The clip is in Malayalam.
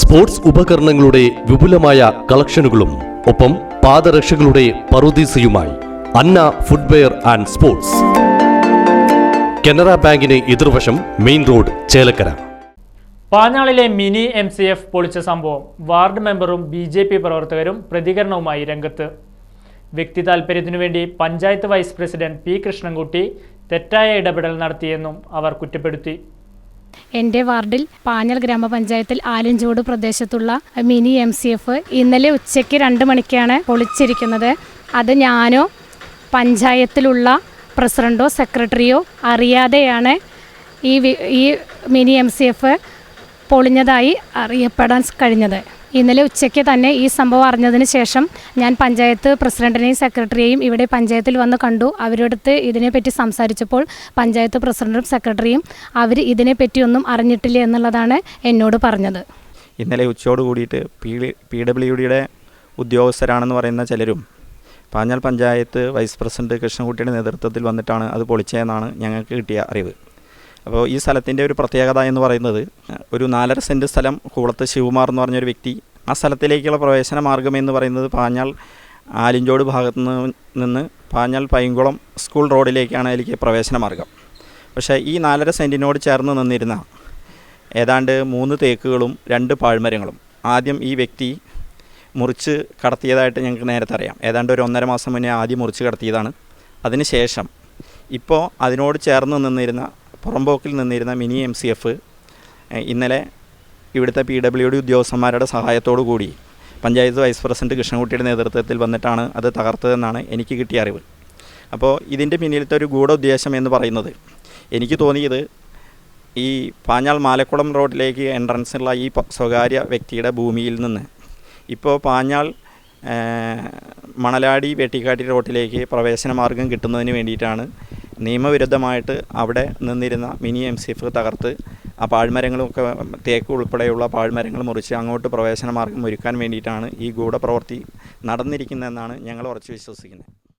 സ്പോർട്സ് ഉപകരണങ്ങളുടെ വിപുലമായ കളക്ഷനുകളും ഒപ്പം പാദരക്ഷകളുടെ പറുദീസയുമായി Anna footwear and sports. Canara ബാങ്കിന് എതിർവശം മെയിൻ റോഡ് ചേലക്കര. പാഞ്ഞാളിലെ മിനി എം സി എഫ് പൊളിച്ച സംഭവം വാർഡ് മെമ്പറും ബി ജെ പി പ്രവർത്തകരും പ്രതികരണവുമായി രംഗത്ത്. വ്യക്തി താൽപ്പര്യത്തിനു വേണ്ടി panchayat vice president P Krishnankutty തെറ്റായ ഇടപെടൽ നടത്തിയെന്നും അവർ കുറ്റപ്പെടുത്തി. എന്റെ വാർഡിൽ പാഞ്ഞൽ ഗ്രാമപഞ്ചായത്തിൽ ആലഞ്ചോട് പ്രദേശത്തുള്ള മിനി എം സി എഫ് ഇന്നലെ ഉച്ചയ്ക്ക് രണ്ട് മണിക്കാണ് പൊളിച്ചിരിക്കുന്നത്. അത് ഞാനോ പഞ്ചായത്തിലുള്ള പ്രസിഡന്റോ സെക്രട്ടറിയോ അറിയാതെയാണ് ഈ ഈ മിനി എം സി എഫ് പൊളിഞ്ഞതായി അറിയപ്പെടാൻ കഴിഞ്ഞത്. ഇന്നലെ ഉച്ചയ്ക്ക് തന്നെ ഈ സംഭവം അറിഞ്ഞതിന് ശേഷം ഞാൻ പഞ്ചായത്ത് പ്രസിഡന്റിനെയും സെക്രട്ടറിയെയും ഇവിടെ പഞ്ചായത്തിൽ വന്ന് കണ്ടു. അവരോടത്ത് ഇതിനെപ്പറ്റി സംസാരിച്ചപ്പോൾ പഞ്ചായത്ത് പ്രസിഡന്റും സെക്രട്ടറിയും അവർ ഇതിനെപ്പറ്റിയൊന്നും അറിഞ്ഞിട്ടില്ല എന്നുള്ളതാണ് എന്നോട് പറഞ്ഞത്. ഇന്നലെ ഉച്ചയോട് കൂടിയിട്ട് പി പി ഡബ്ല്യു ഡിയുടെ ഉദ്യോഗസ്ഥരാണെന്ന് പറയുന്ന ചിലരും പാഞ്ഞാൽ പഞ്ചായത്ത് വൈസ് പ്രസിഡന്റ് കൃഷ്ണൻകുട്ടിയുടെ നേതൃത്വത്തിൽ വന്നിട്ടാണ് അത് പൊളിച്ചതെന്നാണ് ഞങ്ങൾക്ക് കിട്ടിയ അറിവ്. അപ്പോൾ ഈ സ്ഥലത്തിന്റെ ഒരു പ്രത്യേകത എന്ന് പറയുന്നത് ഒരു നാലര സെന്റ് സ്ഥലം കൂളത്ത് ശിവമാർ എന്ന് പറഞ്ഞൊരു വ്യക്തി ആ സ്ഥലത്തിലേക്കുള്ള പ്രവേശന മാർഗം എന്ന് പറയുന്നത് പാഞ്ഞാൽ ആലിഞ്ചോട് ഭാഗത്ത് നിന്ന് പാഞ്ഞാൽ പൈങ്കുളം സ്കൂൾ റോഡിലേക്കാണ് അതിലേക്ക് പ്രവേശന മാർഗം. പക്ഷേ ഈ നാലര സെന്റിനോട് ചേർന്ന് നിന്നിരുന്ന ഏതാണ്ട് മൂന്ന് തേക്കുകളും രണ്ട് പാഴ്മരങ്ങളും ആദ്യം ഈ വ്യക്തി മുറിച്ച് കടത്തിയതായിട്ട് ഞങ്ങൾക്ക് നേരത്തെ അറിയാം. ഏതാണ്ട് ഒരു ഒന്നര മാസം മുന്നേ ആദ്യം മുറിച്ച് കടത്തിയതാണ്. അതിനുശേഷം ഇപ്പോൾ അതിനോട് ചേർന്ന് നിന്നിരുന്ന പുറമ്പോക്കിൽ നിന്നിരുന്ന മിനി എം സി എഫ് ഇന്നലെ ഇവിടുത്തെ പി ഡബ്ല്യു ഡി ഉദ്യോഗസ്ഥന്മാരുടെ സഹായത്തോടു കൂടി പഞ്ചായത്ത് വൈസ് പ്രസിഡന്റ് കൃഷ്ണൻകുട്ടിയുടെ നേതൃത്വത്തിൽ വന്നിട്ടാണ് അത് തകർത്തതെന്നാണ് എനിക്ക് കിട്ടിയ അറിവ്. അപ്പോൾ ഇതിന്റെ പിന്നിലത്തെ ഒരു ഗൂഢ ഉദ്ദേശം എന്ന് പറയുന്നത് എനിക്ക് തോന്നിയത് ഈ പാഞ്ഞാൾ മാലക്കുളം റോഡിലേക്ക് എൻട്രൻസുള്ള ഈ സ്വകാര്യ വ്യക്തിയുടെ ഭൂമിയിൽ നിന്ന് ഇപ്പോൾ പാഞ്ഞാൾ മണലാടി വെട്ടിക്കാട്ടി റോട്ടിലേക്ക് പ്രവേശന മാർഗം കിട്ടുന്നതിന് വേണ്ടിയിട്ടാണ് നിയമവിരുദ്ധമായിട്ട് അവിടെ നിന്നിരുന്ന മിനി എം സി എഫ് തകർത്ത് ആ പാഴ്മരങ്ങളൊക്കെ തേക്ക് ഉൾപ്പെടെയുള്ള പാഴ്മരങ്ങൾ മുറിച്ച് അങ്ങോട്ട് പ്രവേശന മാർഗം ഒരുക്കാൻ വേണ്ടിയിട്ടാണ് ഈ ഗൂഢപ്രവൃത്തി നടന്നിരിക്കുന്നതെന്നാണ് ഞങ്ങൾ ഉറച്ചു വിശ്വസിക്കുന്നത്.